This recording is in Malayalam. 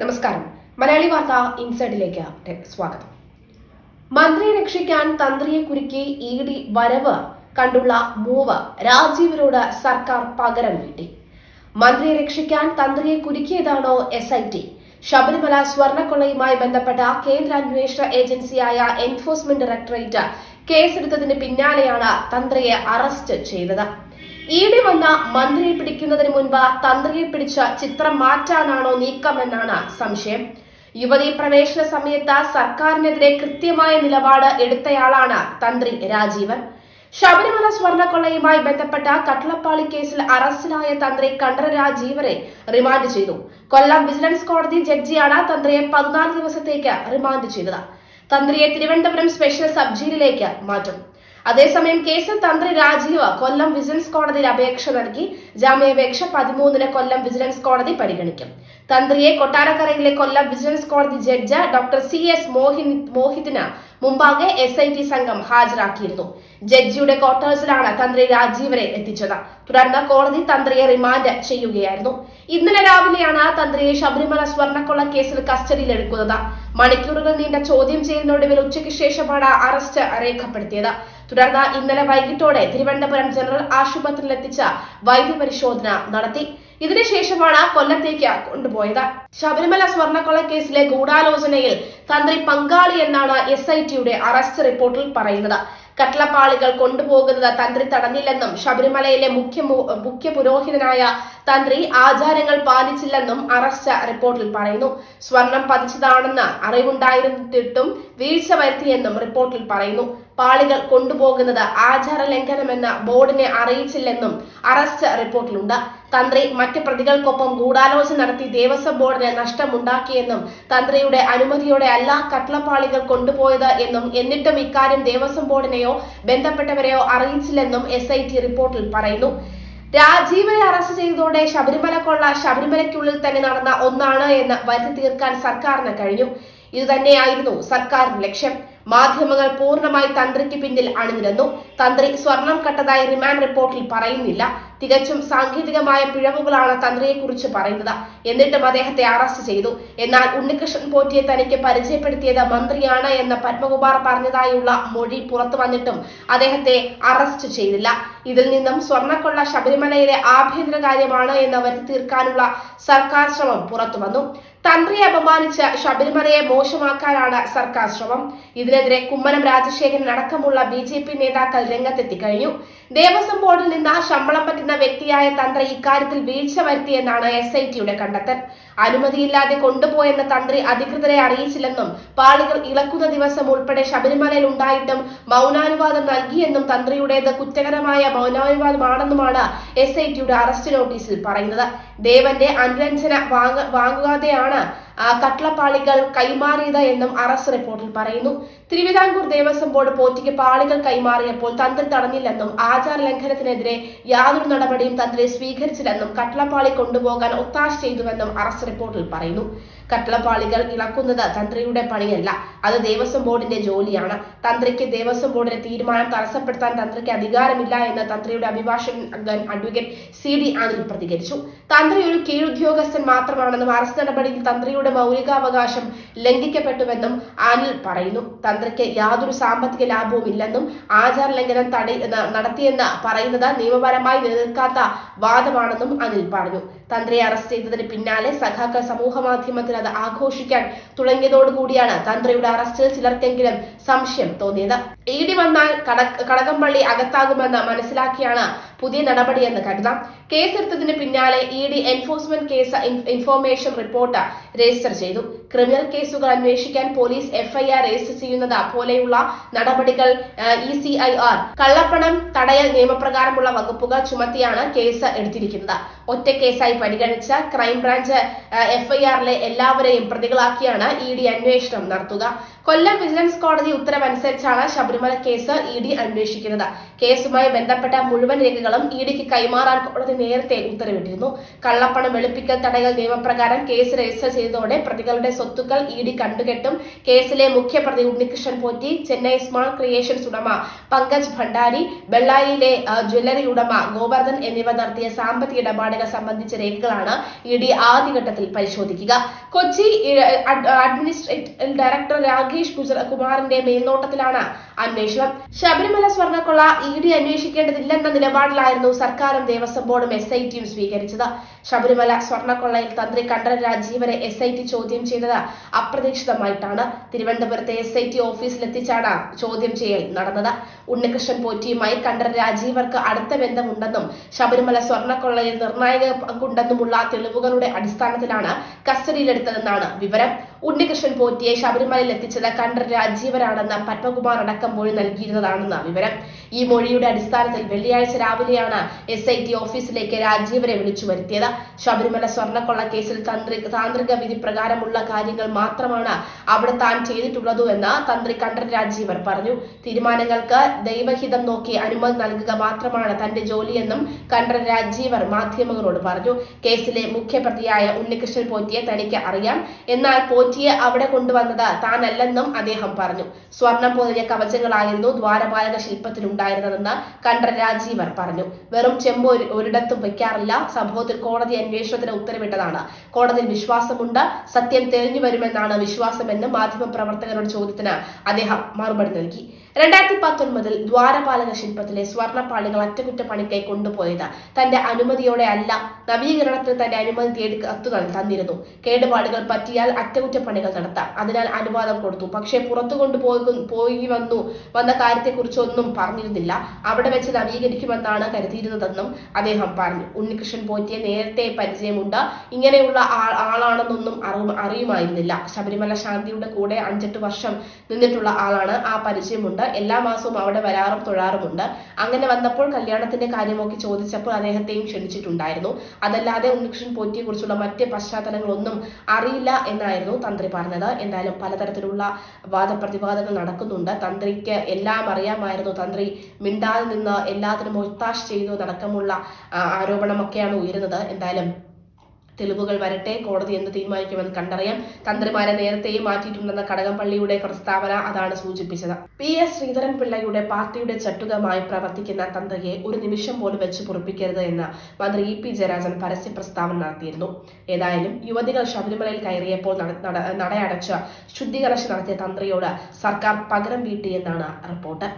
നമസ്കാരം. മലയാളി വാർത്ത ഇൻസൈഡിലേക്ക് സ്വാഗതം. മന്ത്രിയെ രക്ഷിക്കാൻ തന്ത്രിയെ കുരുക്കി ഇ ഡി വരവ് കണ്ടുള്ള മൂവ് രാജീവിനോട് സർക്കാർ പകരം നീട്ടി. മന്ത്രിയെ രക്ഷിക്കാൻ തന്ത്രിയെ കുരുക്കിയതാണോ എസ് ഐ ടി ശബരിമല സ്വർണക്കൊള്ളയുമായി ബന്ധപ്പെട്ട കേന്ദ്ര അന്വേഷണ ഏജൻസിയായ എൻഫോഴ്സ്മെന്റ് ഡയറക്ടറേറ്റ് കേസെടുത്തതിന് പിന്നാലെയാണ് തന്ത്രിയെ അറസ്റ്റ് ചെയ്തത്. ഇ ഡി വന്ന മന്ത്രിയെ പിടിക്കുന്നതിന് മുൻപ് തന്ത്രിയെ പിടിച്ച ചിത്രം മാറ്റാനാണോ നീക്കമെന്നാണ് സംശയം. യുവതി പ്രവേശന സമയത്ത് സർക്കാരിനെതിരെ കൃത്യമായ നിലപാട് എടുത്തയാളാണ് തന്ത്രി രാജീവൻ. ശബരിമല സ്വർണക്കൊള്ളയുമായി ബന്ധപ്പെട്ട കട്ടളപ്പാളി കേസിൽ അറസ്റ്റിലായ തന്ത്രി കണ്ഠര രാജീവനെ റിമാൻഡ് ചെയ്തു. കൊല്ലം വിജിലൻസ് കോടതി ജഡ്ജിയാണ് തന്ത്രിയെ പതിനാല് ദിവസത്തേക്ക് റിമാൻഡ് ചെയ്തത്. തന്ത്രിയെ തിരുവനന്തപുരം സ്പെഷ്യൽ സബ് ജയിലിലേക്ക് മാറ്റും. അതേസമയം കേസിൽ തന്ത്രി രാജീവ് കൊല്ലം വിജിലൻസ് കോടതിയിൽ അപേക്ഷ നൽകി ജാമ്യാപേക്ഷ പതിമൂന്നിന് കൊല്ലം വിജിലൻസ് കോടതി പരിഗണിക്കും. തന്ത്രിയെ കൊട്ടാരക്കരയിലെ കൊല്ലം വിജിലൻസ് കോടതി ജഡ്ജ് ഡോക്ടർ സി എസ് മോഹിൻ മോഹിതിന് മുമ്പാകെ എസ് ഐ ടി സംഘം ഹാജരാക്കിയിരുന്നു. ജഡ്ജിയുടെ ക്വാർട്ടേഴ്സിലാണ് തന്ത്രി രാജീവരെ എത്തിച്ചത്. തുടർന്ന് കോടതി തന്ത്രിയെ റിമാൻഡ് ചെയ്യുകയായിരുന്നു. ഇന്നലെ രാവിലെയാണ് തന്ത്രിയെ ശബരിമല സ്വർണക്കൊള്ള കേസിൽ കസ്റ്റഡിയിലെടുക്കുന്നത്. മണിക്കൂറുകൾ നീണ്ട ചോദ്യം ചെയ്യലിനൊടുവിൽ ഉച്ചയ്ക്ക് ശേഷമാണ് അറസ്റ്റ് രേഖപ്പെടുത്തിയത്. തുടർന്ന് ഇന്നലെ വൈകിട്ടോടെ തിരുവനന്തപുരം ജനറൽ ആശുപത്രിയിൽ എത്തിച്ച വൈദ്യപരിശോധന നടത്തി. ഇതിനുശേഷമാണ് കൊല്ലത്തേക്ക് കൊണ്ടുപോയത്. ശബരിമല സ്വർണക്കൊള്ള കേസിലെ ഗൂഢാലോചനയിൽ തന്ത്രി പങ്കാളി എന്നാണ് എസ് ഐ ടിയുടെ അറസ്റ്റ് റിപ്പോർട്ടിൽ പറയുന്നത്. കട്ടളപ്പാളികൾ കൊണ്ടുപോകുന്നത് തന്ത്രി തടഞ്ഞില്ലെന്നും ശബരിമലയിലെ മുഖ്യ മുഖ്യ പുരോഹിതനായ തന്ത്രി ആചാരങ്ങൾ പാലിച്ചില്ലെന്നും അറസ്റ്റ് റിപ്പോർട്ടിൽ പറയുന്നു. സ്വർണം പതിച്ചതാണെന്ന് അറിവുണ്ടായിരുന്നിട്ടും വീഴ്ച വരുത്തിയെന്നും റിപ്പോർട്ടിൽ പറയുന്നു. പാളികൾ കൊണ്ടുപോകുന്നത് ആചാര ലംഘനമെന്ന് ബോർഡിനെ അറിയിച്ചില്ലെന്നും അറസ്റ്റ് റിപ്പോർട്ടിലുണ്ട്. തന്ത്രി മറ്റ് പ്രതികൾക്കൊപ്പം ഗൂഢാലോചന നടത്തി ദേവസ്വം ബോർഡിന് നഷ്ടമുണ്ടാക്കിയെന്നും തന്ത്രിയുടെ അനുമതിയോടെ അല്ല കട്ട്ളപ്പാളികൾ കൊണ്ടുപോയത് എന്നും എന്നിട്ടും ഇക്കാര്യം ദേവസ്വം ബോർഡിനെയോ ബന്ധപ്പെട്ടവരെയോ അറിയിച്ചില്ലെന്നും എസ് റിപ്പോർട്ടിൽ പറയുന്നു. രാജീവനെ അറസ്റ്റ് ചെയ്തതോടെ ശബരിമല കൊള്ള ശബരിമലയ്ക്കുള്ളിൽ തന്നെ നടന്ന ഒന്നാണ് എന്ന് വരുത്തി തീർക്കാൻ സർക്കാരിന് കഴിഞ്ഞു. ഇതുതന്നെയായിരുന്നു സർക്കാരിന്റെ ലക്ഷ്യം. മാധ്യമങ്ങൾ പൂർണമായി തന്ത്രിക്ക് പിന്നിൽ അണിനിരന്നു. തന്ത്രി സ്വർണം കട്ടതായി റിമാൻഡ് റിപ്പോർട്ടിൽ പറയുന്നില്ല. തികച്ചും സാങ്കേതികമായ പിഴവുകളാണ് തന്ത്രിയെക്കുറിച്ച് പറയുന്നത്. എന്നിട്ടും അദ്ദേഹത്തെ അറസ്റ്റ് ചെയ്തു. എന്നാൽ ഉണ്ണികൃഷ്ണൻ പോറ്റിയെ തനിക്ക് പരിചയപ്പെടുത്തിയത് മന്ത്രിയാണ് എന്ന് പത്മകുമാർ പറഞ്ഞതായുള്ള മൊഴി പുറത്തു വന്നിട്ടും അദ്ദേഹത്തെ അറസ്റ്റ് ചെയ്തില്ല. ഇതിൽ നിന്നും സ്വർണക്കൊള്ള ശബരിമലയിലെ ആഭ്യന്തര കാര്യമാണ് എന്ന് വരുത്തി തീർക്കാനുള്ള സർക്കാർ ശ്രമം പുറത്തു വന്നു. തന്ത്രിയെ അപമാനിച്ച് ശബരിമലയെ മോശമാക്കാനാണ് സർക്കാർ ശ്രമം. ഇതിനെതിരെ കുമ്മനം രാജശേഖരൻ അടക്കമുള്ള ബി നേതാക്കൾ രംഗത്തെത്തി കഴിഞ്ഞു. ദേവസ്വം ബോർഡിൽ നിന്ന് ശമ്പളം വ്യക്തിയായ തന്ത്രി ഇക്കാര്യത്തിൽ വീഴ്ച വരുത്തിയെന്നാണ് എസ് ഐ ടിയുടെ കണ്ടെത്തൽ. അനുമതിയില്ലാതെ കൊണ്ടുപോയെന്ന തന്ത്രി അധികൃതരെ അറിയിച്ചില്ലെന്നും പാളികൾ ഇളക്കുന്ന ദിവസം ഉൾപ്പെടെ ശബരിമലയിൽ ഉണ്ടായിട്ടും മൗനാനുവാദം നൽകിയെന്നും തന്ത്രിയുടേത് കുറ്റകരമായ മൗനാനുവാദമാണെന്നുമാണ് എസ് ഐ ടിയുടെ അറസ്റ്റ് നോട്ടീസിൽ പറയുന്നത്. ദേവന്റെ അനുരഞ്ജന വാങ്ങ വാങ്ങാതെയാണ് കട്ട്ളപ്പാളികൾ കൈമാറിയത് എന്നും അറസ്റ്റ് റിപ്പോർട്ടിൽ പറയുന്നു. തിരുവിതാംകൂർ ദേവസ്വം ബോർഡ് പോറ്റിക്ക് പാളികൾ കൈമാറിയപ്പോൾ തന്ത്രി തടഞ്ഞില്ലെന്നും ആചാര ലംഘനത്തിനെതിരെ യാതൊരു നടപടിയും തന്ത്രി സ്വീകരിച്ചില്ലെന്നും കട്ട്ളപ്പാളി കൊണ്ടുപോകാൻ ഒത്താശ ചെയ്തുവെന്നും അറസ്റ്റ് റിപ്പോർട്ടിൽ പറയുന്നു. കട്ടളപ്പാളികൾ ഇളക്കുന്നത് തന്ത്രിയുടെ പണിയല്ല. അത് ദേവസ്വം ബോർഡിന്റെ ജോലിയാണ്. തന്ത്രിക്ക് ദേവസ്വം ബോർഡിന്റെ തീരുമാനം തടസ്സപ്പെടുത്താൻ തന്ത്രിക്ക് അധികാരമില്ല എന്ന് തന്ത്രിയുടെ അഭിഭാഷകൻ അഡ്വക്കേറ്റ് സി ഡി അനിൽ പ്രതികരിച്ചു. തന്ത്രി ഒരു കീഴുദ്യോഗസ്ഥൻ മാത്രമാണെന്നും അറസ്റ്റ് നടപടിയിൽ തന്ത്രിയുടെ മൗലികാവകാശം ലംഘിക്കപ്പെട്ടുവെന്നും അനിൽ പറയുന്നു. തന്ത്രിക്ക് യാതൊരു സാമ്പത്തിക ലാഭവും ഇല്ലെന്നും ആചാര ലംഘനം തട നടത്തിയെന്ന് പറയുന്നത് നിയമപരമായി നിലനിൽക്കാത്ത വാദമാണെന്നും അനിൽ പറഞ്ഞു. തന്ത്രിയെ അറസ്റ്റ് ചെയ്തതിന് പിന്നാലെ സഖാക്കൾ സമൂഹ മാധ്യമത്തിൽ അത് ആഘോഷിക്കാൻ തുടങ്ങിയതോടുകൂടിയാണ് തന്ത്രിയുടെ അറസ്റ്റിൽ ചിലർക്കെങ്കിലും സംശയം തോന്നിയത്. ഇ ഡി വന്നാൽ കട- കടകംപള്ളി അകത്താകുമെന്ന് മനസ്സിലാക്കിയാണ് പുതിയ നടപടിയെന്ന് കരുതാം. കേസെടുത്തതിന് പിന്നാലെ E D enforcement case in- information report register ചെയ്തു. ക്രിമിനൽ കേസുകൾ അന്വേഷിക്കാൻ പോലീസ് എഫ്ഐആർ രജിസ്റ്റർ ചെയ്യുന്നത് പോലെയുള്ള നടപടികൾ ഇ സി ഐ ആർ. കള്ളപ്പണം തടയൽ നിയമപ്രകാരമുള്ള വകുപ്പുകൾ ചുമത്തിയാണ് കേസ് എടുത്തിരിക്കുന്നത്. ഒറ്റ കേസായി പരിഗണിച്ച ക്രൈംബ്രാഞ്ച് എഫ്ഐആറിലെ എല്ലാവരെയും പ്രതികളാക്കിയാണ് ഇ ഡി അന്വേഷണം നടത്തുക. കൊല്ലം വിജിലൻസ് കോടതി ഉത്തരവനുസരിച്ചാണ് ശബരിമല കേസ് ഇ ഡി അന്വേഷിക്കുന്നത്. കേസുമായി ബന്ധപ്പെട്ട മുഴുവൻ രേഖകളും ഇ ഡിക്ക് കൈമാറാൻ കോടതി നേരത്തെ ഉത്തരവിട്ടിരുന്നു. കള്ളപ്പണം വെളുപ്പിക്കൽ തടയൽ നിയമപ്രകാരം കേസ് രജിസ്റ്റർ ചെയ്തതോടെ പ്രതികളുടെ സ്വത്തുക്കൾ ഇ ഡി കണ്ടുകെട്ടും. കേസിലെ മുഖ്യപ്രതി ഉണ്ണികൃഷ്ണൻ പോറ്റി ചെന്നൈ സ്മാൾ ക്രിയേഷൻസ് ഉടമ പങ്കജ് ഭണ്ഡാരി ബെള്ളാരിയിലെ ജ്വല്ലറി ഉടമ ഗോവർദ്ധൻ എന്നിവ നടത്തിയ സാമ്പത്തിക ഇടപാടുകൾ സംബന്ധിച്ച രേഖകളാണ് ഇ ഡി ആദ്യഘട്ടത്തിൽ പരിശോധിക്കുക. കൊച്ചി അഡ്മിനിസ്ട്രേറ്റീവ് ഡയറക്ടർ രാകേഷ് കുമാറിന്റെ മേൽനോട്ടത്തിലാണ് അന്വേഷണം. ശബരിമല സ്വർണക്കൊള്ള ഇ ഡി അന്വേഷിക്കേണ്ടതില്ലെന്ന നിലപാടിലായിരുന്നു സർക്കാരും ദേവസ്വം ബോർഡും എസ് ഐ ടിയും സ്വീകരിച്ചത്. ശബരിമല സ്വർണക്കൊള്ളയിൽ തന്ത്രി കണ്ഠര രാജീവരെ എസ് ഐ ടി ചോദ്യം ചെയ്തത് അപ്രതീക്ഷിതമായിട്ടാണ്. തിരുവനന്തപുരത്തെ എസ് ഐ ടി ഓഫീസിലെത്തിച്ചാണ് ചോദ്യം ചെയ്യൽ നടന്നത്. ഉണ്ണികൃഷ്ണൻ പോറ്റിയുമായി കണ്ഠര രാജീവർക്ക് അടുത്ത ബന്ധമുണ്ടെന്നും ശബരിമല സ്വർണക്കൊള്ളയിൽ നിർണായക പങ്കുണ്ടെന്നുമുള്ള തെളിവുകളുടെ അടിസ്ഥാനത്തിലാണ് കസ്റ്റഡിയിലെടുത്തതെന്നാണ് വിവരം. ഉണ്ണികൃഷ്ണൻ പോറ്റിയെ ശബരിമലയിൽ എത്തിച്ചത് കണ്ഠര രാജീവരാണെന്ന് പത്മകുമാർ അടക്കം മൊഴി നൽകിയിരുന്നതാണെന്ന് വിവരം. ഈ മൊഴിയുടെ അടിസ്ഥാനത്തിൽ വെള്ളിയാഴ്ച രാവിലെയാണ് എസ് ഐ ടി ഓഫീസിലേക്ക് രാജീവരെ വിളിച്ചു വരുത്തിയത്. ശബരിമല സ്വർണക്കൊള്ള കേസിൽ തന്ത്രി താന്ത്രിക വിധി പ്രകാരമുള്ള കാര്യങ്ങൾ മാത്രമാണ് അവിടെ താൻ ചെയ്തിട്ടുള്ളതു എന്ന് തന്ത്രി കണ്ഠൻ രാജീവർ പറഞ്ഞു. തീരുമാനങ്ങൾക്ക് ദൈവഹിതം നോക്കി അനുമതി നൽകുക മാത്രമാണ് തന്റെ ജോലിയെന്നും കണ്ഠൻ രാജീവർ മാധ്യമങ്ങളോട് പറഞ്ഞു. കേസിലെ മുഖ്യപ്രതിയായ ഉണ്ണികൃഷ്ണൻ പോറ്റിയെ തനിക്ക് അറിയാം. എന്നാൽ പോറ്റിയെ അവിടെ കൊണ്ടുവന്നത് താനല്ലെന്നും അദ്ദേഹം പറഞ്ഞു. സ്വർണം പൊതിഞ്ഞ കവചങ്ങളായിരുന്നു ദ്വാരപാലക ശില്പത്തിലുണ്ടായിരുന്നതെന്ന് കണ്ഠൻ രാജീവർ പറഞ്ഞു. വെറും ചെമ്പ് ഒരിടത്തും വെക്കാറില്ല. സംഭവത്തിൽ കോടതി അന്വേഷണത്തിന് ഉത്തരവിട്ടതാണ്. കോടതിയിൽ വിശ്വാസമുണ്ട്. സത്യം തെളിഞ്ഞു വരുമെന്നാണ് വിശ്വാസമെന്ന് മാധ്യമ പ്രവർത്തകരുടെ ചോദ്യത്തിന് അദ്ദേഹം മറുപടി നൽകി. രണ്ടായിരത്തി പത്തൊൻപതിൽ ദ്വാരപാലക ശില്പത്തിലെ സ്വർണപ്പാളികൾ അറ്റകുറ്റപ്പണിക്കായി കൊണ്ടുപോയത് തന്റെ അനുമതിയോടെ അല്ല നവീകരണത്തിന് തന്റെ അനുമതി തേടി തന്നിരുന്നു. കേടുപാടുകൾ പറ്റിയാൽ അറ്റകുറ്റപ്പണികൾ നടത്താം. അതിനാൽ അനുവാദം കൊടുത്തു. പക്ഷേ പുറത്തു കൊണ്ടുപോയി പോയി വന്നു വന്ന കാര്യത്തെക്കുറിച്ചൊന്നും പറഞ്ഞിരുന്നില്ല. അവിടെ വെച്ച് നവീകരിക്കുമെന്നാണ് കരുതിയിരുന്നതെന്നും അദ്ദേഹം പറഞ്ഞു. ഉണ്ണികൃഷ്ണൻ പോറ്റിയെ നേരത്തെ പരിചയമുണ്ട്. ഇങ്ങനെയുള്ള ആളാണെന്നൊന്നും അറിവ് അറിയുമായിരുന്നില്ല. ശബരിമല ശാന്തിയുടെ കൂടെ അഞ്ചെട്ട് വർഷം നിന്നിട്ടുള്ള ആളാണ് ആ പരിചയമുണ്ട്. എല്ലാ മാസവും അവിടെ വരാറും തൊഴാറുമുണ്ട്. അങ്ങനെ വന്നപ്പോൾ കല്യാണത്തിന്റെ കാര്യമൊക്കെ ചോദിച്ചപ്പോൾ അദ്ദേഹത്തെയും ക്ഷണിച്ചിട്ടുണ്ടായിരുന്നു. അതല്ലാതെ ഉണ്ണികൃഷ്ണൻ പോറ്റിയെ കുറിച്ചുള്ള മറ്റ് പശ്ചാത്തലങ്ങളൊന്നും അറിയില്ല എന്നായിരുന്നു തന്ത്രി പറഞ്ഞത്. എന്തായാലും പലതരത്തിലുള്ള വാദപ്രതിവാദങ്ങൾ നടക്കുന്നുണ്ട്. തന്ത്രിക്ക് എല്ലാം അറിയാമായിരുന്നു. തന്ത്രി മിണ്ടാതെ നിന്ന് എല്ലാത്തിനും ഒത്താശ ചെയ്തു നടക്കമുള്ള ആരോപണമൊക്കെയാണ് ഉയരുന്നത്. എന്തായാലും തെളിവുകൾ വരട്ടെ കോടതി എന്ത് തീരുമാനിക്കുമെന്ന് കണ്ടറിയാം തന്ത്രിമാരെ നേരത്തെയും മാറ്റിയിട്ടുണ്ടെന്ന കടകംപള്ളിയുടെ പ്രസ്താവന അതാണ് സൂചിപ്പിച്ചത്. പി എസ് ശ്രീധരൻ പിള്ളയുടെ പാർട്ടിയുടെ ചട്ടുകമായി പ്രവർത്തിക്കുന്ന തന്ത്രിയെ ഒരു നിമിഷം പോലും വെച്ച് പൊറപ്പിക്കരുത് എന്ന് മന്ത്രി ഇ പി ജയരാജൻ പരസ്യ പ്രസ്താവന നടത്തിയിരുന്നു. ഏതായാലും യുവതികൾ ശബരിമലയിൽ കയറിയപ്പോൾ നട- നട- നടയടച്ച് ശുദ്ധീകരണം നടത്തിയ തന്ത്രിയോട് സർക്കാർ പകരം വീട്ടിയെന്നാണ് റിപ്പോർട്ട്.